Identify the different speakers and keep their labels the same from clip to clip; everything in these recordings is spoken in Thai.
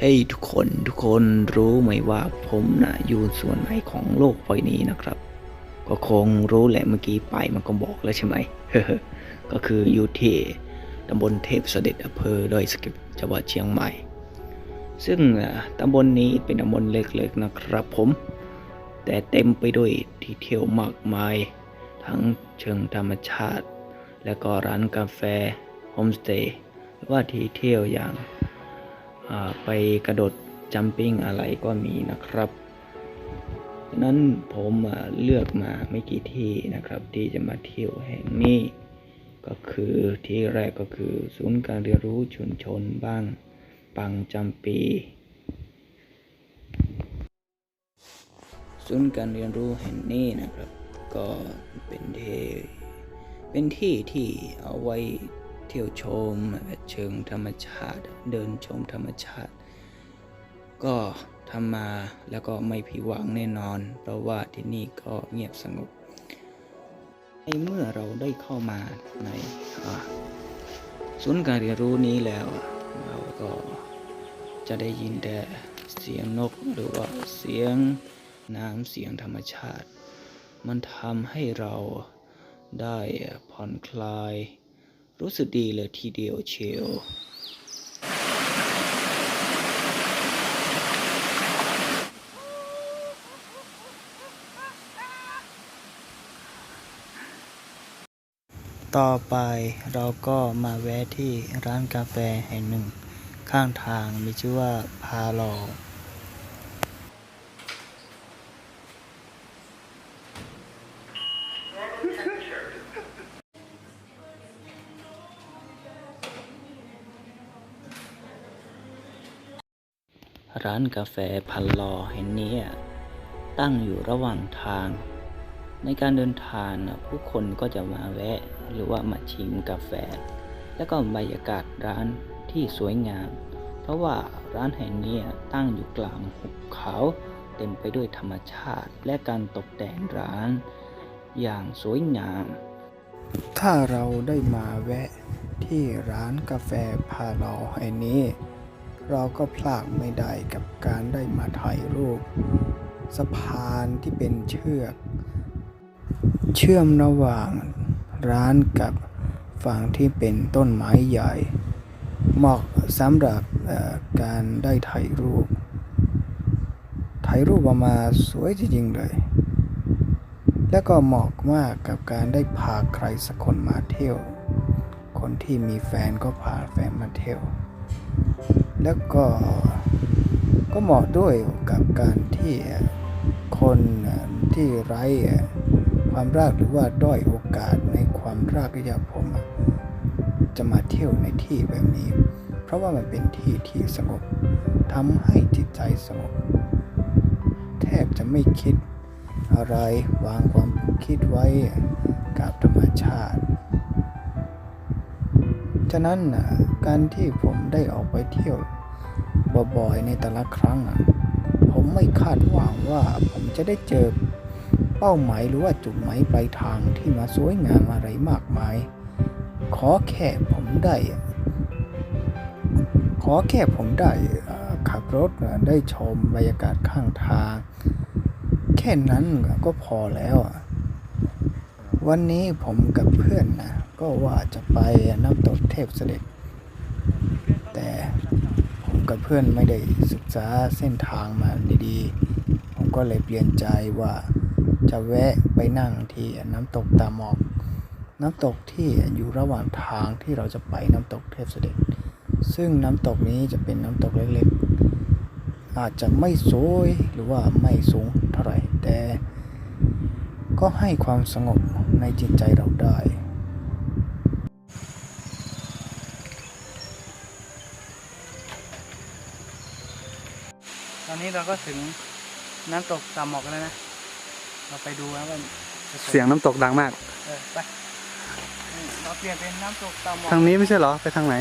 Speaker 1: เฮ้ยทุกคนทุกคนรู้ไหมว่าผมนะอยู่ส่วนไหนของโลกใบนี้นะครับ ก็คงรู้แหละเมื่อกี้ไปมันก็บอกแล้วใช่ไหมก็คืออยู่ที่ตำบลเทพเสด็จอำเภอดอยสะเก็ดจังหวัดเชียงใหม่ ซึ่งตำบลนี้เป็นตำบลเล็กๆนะครับผม แต่เต็มไปด้วยที่เที่ยวมากมาย ทั้งเชิงธรรมชาติ และก็ร้านกาแฟโฮมสเตย์หรือว่าที่เที่ยวอย่าง ไปกระโดดจัมปิ้งอะไรก็มีนะครับฉะนั้นผมเลือกมาไม่กี่ที่นะครับ ที่จะมาเที่ยวแห่งนี้ ก็คือที่แรกก็คือศูนย์การเรียนรู้ชุมชนบ้างปังจำปีศูนย์การเรียนรู้แห่งนี้นะครับ ก็เป็นที่เป็นที่ที่เอาไว้ เที่ยวชมเชิงธรรมชาติ เดินชมธรรมชาติ ก็ทำมาแล้วก็ไม่ผิดหวังแน่นอน เพราะว่าที่นี่ก็เงียบสงบในเมื่อเราได้เข้ามาในศูนย์การเรียนรู้นี้แล้ว เราก็จะได้ยินแต่เสียงนกหรือว่าเสียงน้ำเสียงธรรมชาติ มันทำให้เราได้ผ่อนคลาย รู้สึกดีเลยทีเดียวเชียวต่อไปเราก็มาแวะที่ร้านกาแฟแห่งหนึ่ง ข้างทางมีชื่อว่าพาล ร้านกาแฟพันลอแห่งนี้ตั้งอยู่ระหว่างทาง ในการเดินทางผู้คนก็จะมาแวะหรือว่ามาชิมกาแฟ แล้วก็บรรยากาศร้านที่สวยงาม เพราะว่าร้านแห่งนี้ตั้งอยู่กลางหุบเขาเต็มไปด้วยธรรมชาติและการตกแต่งร้าน อย่างสวยงาม ถ้าเราได้มาแวะที่ร้านกาแฟพาลอแห่งนี้ เราก็พลาดไม่ได้กับการได้มาถ่ายรูป สะพานที่เป็นเชือก เชื่อมระหว่างร้านกับฝั่งที่เป็นต้นไม้ใหญ่ เหมาะสำหรับการได้ถ่ายรูป ถ่ายรูปออกมาสวยจริงๆเลย แล้วก็เหมาะมากกับการได้พาใครสักคนมาเที่ยว คนที่มีแฟนก็พาแฟนมาเที่ยว แล้วก็ก็เหมาะด้วยกับการที่คนที่ไร้ความรักหรือว่าด้อยโอกาสในความรักย่าผมจะมาเที่ยวในที่แบบนี้ เพราะว่ามันเป็นที่ที่สงบทำให้จิตใจสงบแทบจะไม่คิดอะไรวางความคิดไว้กับธรรมชาติ ฉะนั้นการที่ผมได้ออกไปเที่ยว บ่อยๆในแต่ละครั้ง ผมไม่คาดหวังว่าผมจะได้เจอเป้าหมายหรือว่าจุดหมายปลายทางที่มาสวยงามอะไรมากมาย ขอแค่ผมได้ ขอแค่ผมได้ขับรถได้ชมบรรยากาศข้างทาง แค่นั้นก็พอแล้ว วันนี้ผมกับเพื่อนนะก็ว่าจะไปน้ำตกเทพเสด็จแต่ กับเพื่อนไม่ได้ศึกษาเส้นทางมาดีๆ ผมก็เลยเปลี่ยนใจว่าจะแวะไปนั่งที่น้ำตกตาหมอก น้ำตกที่อยู่ระหว่างทางที่เราจะไปน้ำตกเทพเสด็จ ซึ่งน้ำตกนี้จะเป็นน้ำตกเล็กๆ อาจจะไม่สวยหรือว่าไม่สูงเท่าไหร่แต่ก็ให้ความสงบในจิตใจเราได้
Speaker 2: ตอนนี้เราก็ถึงน้ำตกตามหมอกแล้วนะ เราไปดูนะว่าจะว
Speaker 3: เสียงน้ำตกดังมาก
Speaker 2: เออไปนี่เราเปลี่ยนเป็นน้ำตกตามหมอก
Speaker 3: ทางนี้ไม่ใช่เหรอ ไปทางไหน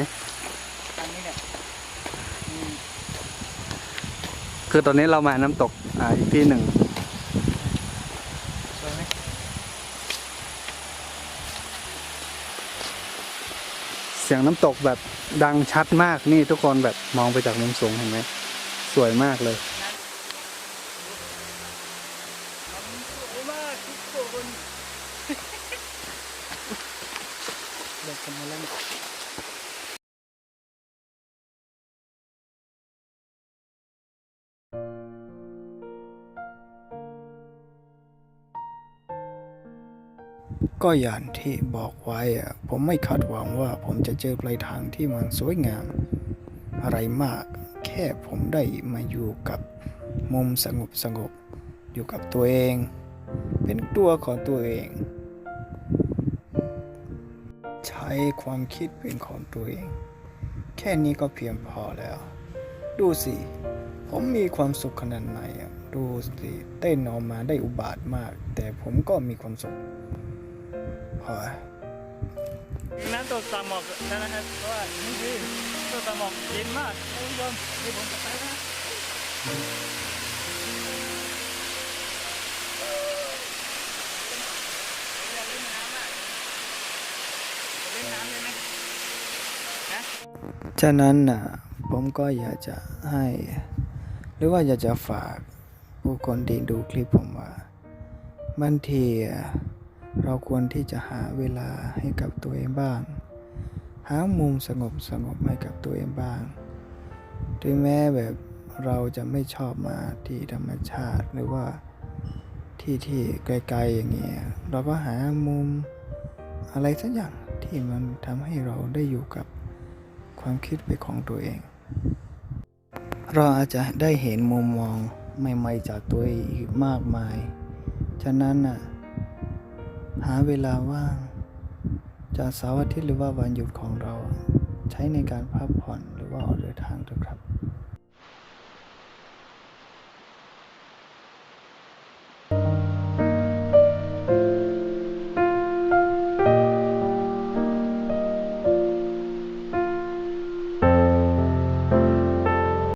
Speaker 2: ทางนี้เนี่ยอืม
Speaker 3: คือตอนนี้เรามาน้ำตกอ่าอีกที่หนึ่ง
Speaker 2: สวยไหม
Speaker 3: เสียงน้ำตกแบบดังชัดมากนี่ทุกคนแบบมองไปจากมุมสูงเห็นไหม
Speaker 2: อ
Speaker 3: สวยมากเลย
Speaker 2: สวยมากทุกคนเลิกกันมาแล้ว
Speaker 4: ก็อย่างที่บอกไว้ ผมไม่คาดหวังว่าผมจะเจอปลายทางที่มันสวยงาม อะไรมาก ค่ผมได้มาอยู่กับมุมสงบสงบๆอยู่กับตัวเอง เป็นตัวของตัวเอง ใช้ความคิดเป็นของตัวเอง แค่นี้ก็เพียงพอแล้ว ดูสิ ผมมีความสุขขนาดไหนดูสิเต้นออกมาได้อุบาทมาก แต่ผมก็มีความสุขพอ
Speaker 2: น้ำตกตามหมอกนะครับเพราะว่านี่คือตกตามหมอกเย็นมากท่านผู้ชมนี่ผมจะไปนะอยากล่นน้ำอะเล่นน้ำได้ไหมฮะ
Speaker 4: ฉะนั้นนะผมก็อยากจะให้ หรือว่าอยากจะฝากผู้คนที่ดูคลิปผมว่าบางทีอะ เราควรที่จะหาเวลาให้กับตัวเองบ้าง หามุมสงบสงบให้กับตัวเองบ้างถึงแม้แบบเราจะไม่ชอบมาที่ธรรมชาติหรือว่าที่ที่ไกลๆอย่างเงี้ย เราก็หามุมอะไรสักอย่างที่มันทำให้เราได้อยู่กับความคิดเป็นของตัวเอง เราอาจจะได้เห็นมุมมองใหม่ ๆ จากตัวเองอีกมากมาย ฉะนั้นน่ะ หาเวลาว่างจากเสาร์อาทิตย์หรือว่าวันหยุดของเรา ใช้ในการพักผ่อนหรือว่าออกเดินทางเถอะครับ